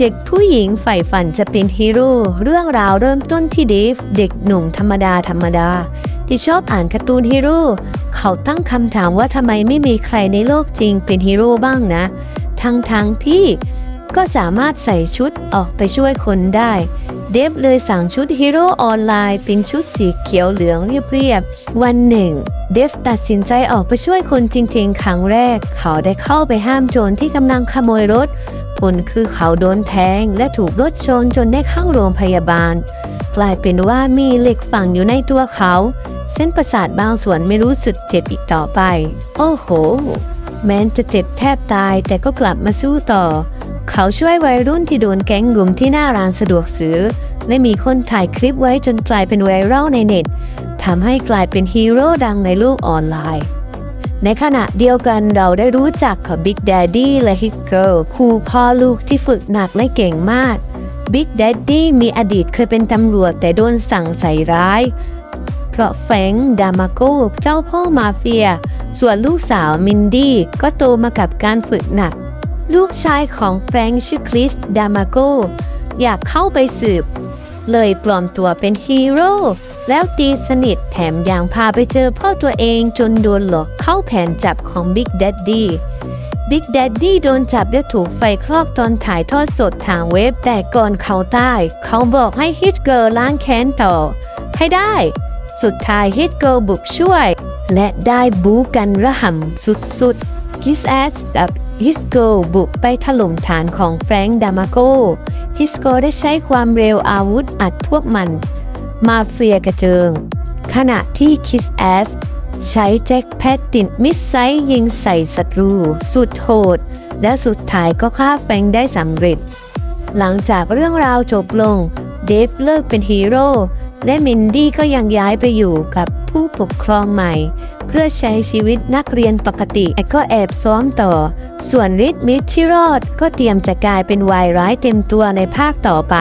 เด็กผู้หญิงใฝ่ฝันจะเป็นฮีโร่เรื่องราวเริ่มต้นที่เดฟเด็กหนุ่มธรรมดาธรรมดา ที่ชอบอ่านการ์ตูนฮีโร่เขาตั้งคำถามว่าทำไมไม่มีใครในโลกจริงเป็นฮีโร่บ้างนะ ทั้งทั้งๆที่ก็สามารถใส่ชุดออกไปช่วยคนได้ เดฟเลยสั่งชุดฮีโร่ออนไลน์เป็นชุดสีเขียวเหลืองเรียบๆ วันหนึ่ง เดฟตัดสินใจออกไปช่วยคนจริงๆ ครั้งแรก เขาได้เข้าไปห้ามโจรที่กำลังขโมยรถ ผลคือเขาโดนแทงและถูกรถชนจนได้เข้าโรงพยาบาล กลายเป็นว่ามีเหล็กฝังอยู่ในตัวเขา เส้นประสาทบางส่วนไม่รู้สึกเจ็บอีกต่อไป โอ้โห แม้นจะเจ็บแทบตายแต่ก็กลับมาสู้ต่อ เขาช่วยวัยรุ่นที่โดนแก๊งรุมที่หน้าร้านสะดวกซื้อ และมีคนถ่ายคลิปไว้จนกลายเป็นไวรัลในเน็ตทำให้กลายเป็นฮีโร่ดังในโลกออนไลน์ ในขณะเดียวกันเราได้รู้จักกับ Big Daddy และ Hit Girl คู่พ่อลูกที่ฝึกหนักและเก่งมาก Big Daddy มีอดีตเคยเป็นตำรวจแต่โดนสั่งใส่ร้าย เพราะแฟงดามาโกเจ้าพ่อมาเฟีย ส่วนลูกสาวมินดี้ก็โตมากับการฝึกหนัก ลูกชายของแฟรงชื่อคริสดามาโกอยากเข้าไปสืบ เลยปลอมตัวเป็นฮีโร่ แล้วตีสนิทแถมยังพาไปเจอพ่อตัวเองจนโดนหลอกเข้าแผนจับของ Big Daddy Big Daddy โดนจับและถูกไฟคลอกตอนถ่ายทอดสดทางเว็บ แต่ก่อนเขาตายเขาบอกให้ฮิตเกิร์ล้างแค้นต่อ ให้ได้ สุดท้ายฮิตเกิร์บุกช่วย และได้บู๊กันระห่ำสุดๆ Kiss Ass กับฮิสโกบุกไปถล่มฐานของแฟรงค์ดามาโกฮิสโกได้ใช้ความเร็วอาวุธอัดพวกมัน มาเฟียกระเจิง ขณะที่คิสแอสใช้แจ็คแพดติดมิสไซล์ยิงใส่ศัตรู สุดโหด และสุดท้ายก็ฆ่าแฟงได้สำเร็จ หลังจากเรื่องราวจบลง เดฟเลิกเป็นฮีโร่และมินดี้ก็ยังย้ายไปอยู่กับผู้ปกครองใหม่ เพื่อใช้ชีวิตนักเรียนปกติแต่ก็แอบซ้อมต่อ ส่วนริดมิดที่รอดก็เตรียมจะกลายเป็นวายร้ายเต็มตัวในภาคต่อไป